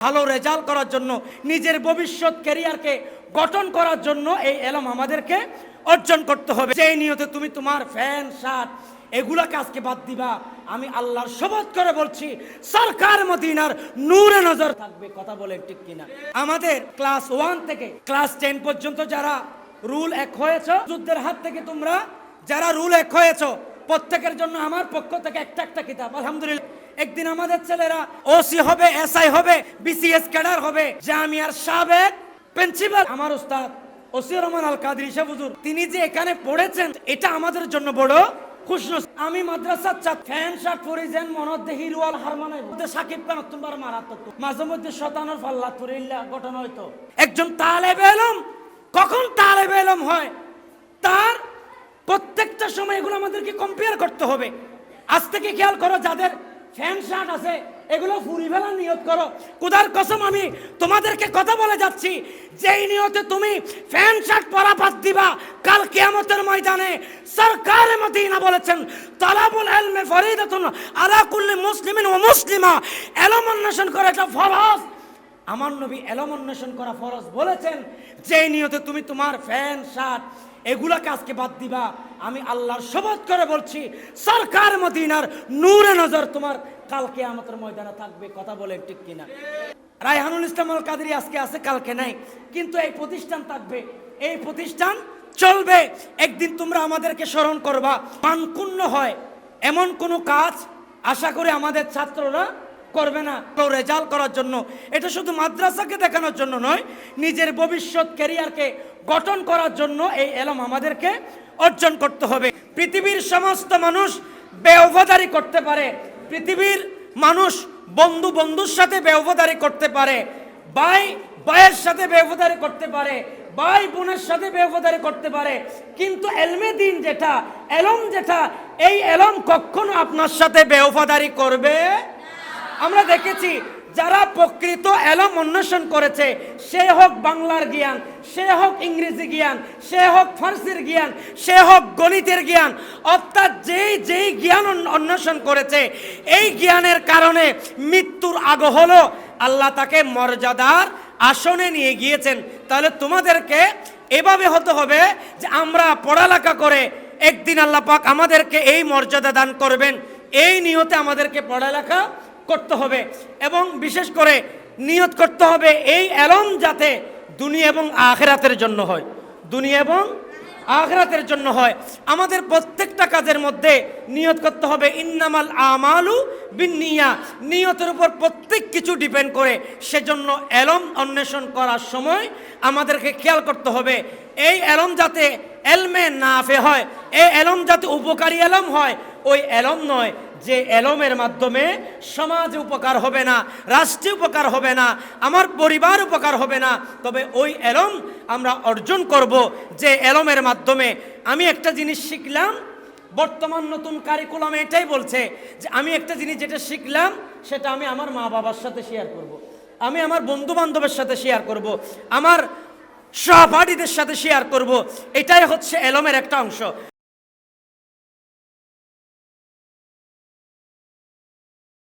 ভালো রেজাল্ট করার জন্য, নিজের ভবিষ্যৎ ক্যারিয়ারকে গঠন করার জন্য এই এলম আমাদেরকে অর্জন করতে হবে। সেই নিয়তে তুমি তোমার ফ্যান শার্ট এগুলাকে আজকে বাদ দিবা, আমি আল্লাহর শপথ করে বলছি, সরকার মদিনার নূরে নজর থাকবে, কথা বলে ঠিক কিনা। আমাদের ক্লাস ওয়ান থেকে ক্লাস টেন পর্যন্ত যারা রুল এক হয়েছ, যুদ্ধের হাত থেকে তোমরা যারা রুল এক হয়েছ, প্রত্যেকের জন্য আমার পক্ষ থেকে একটা একটা কিতাব, আলহামদুলিল্লাহ। একদিন আমাদের ছেলেরা ওসি হবে, এসআই হবে, বিসিএস ক্যাডার হবে, জামিয়ার সাবেক প্রিন্সিপাল। আমার উস্তাদ ওসি রহমান আল কাদের হুজুর, তিনি যে এখানে পড়েছেন, এটা আমাদের জন্য বড় আমি মাদ্রাসার ছাত্র। ফ্যান মনত রুয়াল সাকিব খান তোমার মারাত্মক। মাঝে মধ্যে শতানোর ফাল্লা হয়তো একজন এলম, কখন তালেবে এলম হয়? তার প্রত্যেকটা সময় এগুলো আমাদেরকে কম্পেয়ার করতে হবে। আজ থেকে খেয়াল করো, যাদের ফ্যান শার্ট আছে, এগুলো ফুরি ফেলার নিয়ত করো। কুদার কসম আমি তোমাদেরকে কথা বলে যাচ্ছি, যেই নিয়তে তুমি ফ্যান শার্ট পরা বাদ দিবা, কাল কেয়ামতের ময়দানে সরকার মদিনা বলেছেন, তালাবুল এলমে ফরিদাতুন আলা কুল্লি মুসলিমিন ও মুসলিমা, এলম অন্বেষণ করে এটা ফরজ। আমার নবী এলম অন্বেষণ করা ফরজ বলেছেন, যে নিয়তে তুমি তোমার ফ্যান, শার্ট, এগুলাকে আজকে বাদ দিবা। আমি আল্লাহর শপথ করে বলছি, সরকার মদিনার নূরে নজর তোমার কালকে আমাদের ময়দানে থাকবে, কথা বলে ঠিক কিনা? রায়হানুল ইসলাম আল কাদেরি আজকে আছে, কালকে নাই। কিন্তু এই প্রতিষ্ঠান থাকবে, এই প্রতিষ্ঠান চলবে। একদিন তোমরা আমাদেরকে স্মরণ করবা, মানকুণ্য হয়। এমন কোনো কাজ আশা করি আমাদের ছাত্ররা করবে না, কেউ রেজাল্ট করার জন্য। এটা শুধু মাদ্রাসাকে দেখানোর জন্য নয়, নিজের ভবিষ্যৎ ক্যারিয়ারকে গঠন করার জন্য এই এলম আমাদেরকে অর্জন করতে হবে। পৃথিবীর সমস্ত মানুষ বেওফাদারি করতে পারে। পৃথিবীর মানুষ বন্ধু বন্ধুর সাথে বেওফাদারি করতে পারে। ভাই ভাইয়ের সাথে বেওফাদারি করতে পারে। ভাই বোনের সাথে বেওফাদারি করতে পারে। কিন্তু এলমে দিন যেটা, এলম যেটা, এই এলম কখনো আপনার সাথে বেওফাদারি করবে আমরা দেখেছি যারা প্রকৃত এলম অন্বেষণ করেছে, সে হোক বাংলার জ্ঞান, সে হোক ইংরেজি জ্ঞান, সে হোক ফার্সির জ্ঞান, সে হোক গণিতের জ্ঞান, অর্থাৎ যেই যেই জ্ঞান অন্বেষণ করেছে, এই জ্ঞানের কারণে মৃত্যুর আগ হলো। আল্লাহ তাকে মর্যাদার আসনে নিয়ে গিয়েছেন। তাহলে তোমাদেরকে এভাবে হতে হবে যে আমরা পড়ালেখা করে একদিন আল্লাহ পাক আমাদেরকে এই মর্যাদা দান করবেন। এই নিয়তে আমাদেরকে পড়ালেখা করতে হবে এবং বিশেষ করে নিয়ত করতে হবে এই এলম যাতে দুনিয়া এবং আখেরাতের জন্য হয়। দুনিয়া এবং আখরাতের জন্য হয়। আমাদের প্রত্যেকটা কাজের মধ্যে নিয়ত করতে হবে। ইন্নামাল আমালু বিনিয়া নিয়তের উপর প্রত্যেক কিছু ডিপেন্ড করে। সেজন্য এলম অন্বেষণ করার সময় আমাদেরকে খেয়াল করতে হবে। এই এলম যাতে এলমে নাফে হয়, এই এলম যাতে উপকারী এলম হয় ওই এলম নয় যে এলমের মাধ্যমে সমাজ উপকার হবে না, রাষ্ট্রে উপকার হবে না, আমার পরিবার উপকার হবে না তবে ওই এলম আমরা অর্জন করব যে এলমের মাধ্যমে আমি একটা জিনিস শিখলাম, বর্তমান নতুন কারিকুলাম এটাই বলছে যে আমি একটা জিনিস যেটা শিখলাম, সেটা আমি আমার মা বাবার সাথে শেয়ার করব। আমি আমার বন্ধু বান্ধবের সাথে শেয়ার করব। আমার সহপাঠীদের সাথে শেয়ার করব। এটাই হচ্ছে এলমের একটা অংশ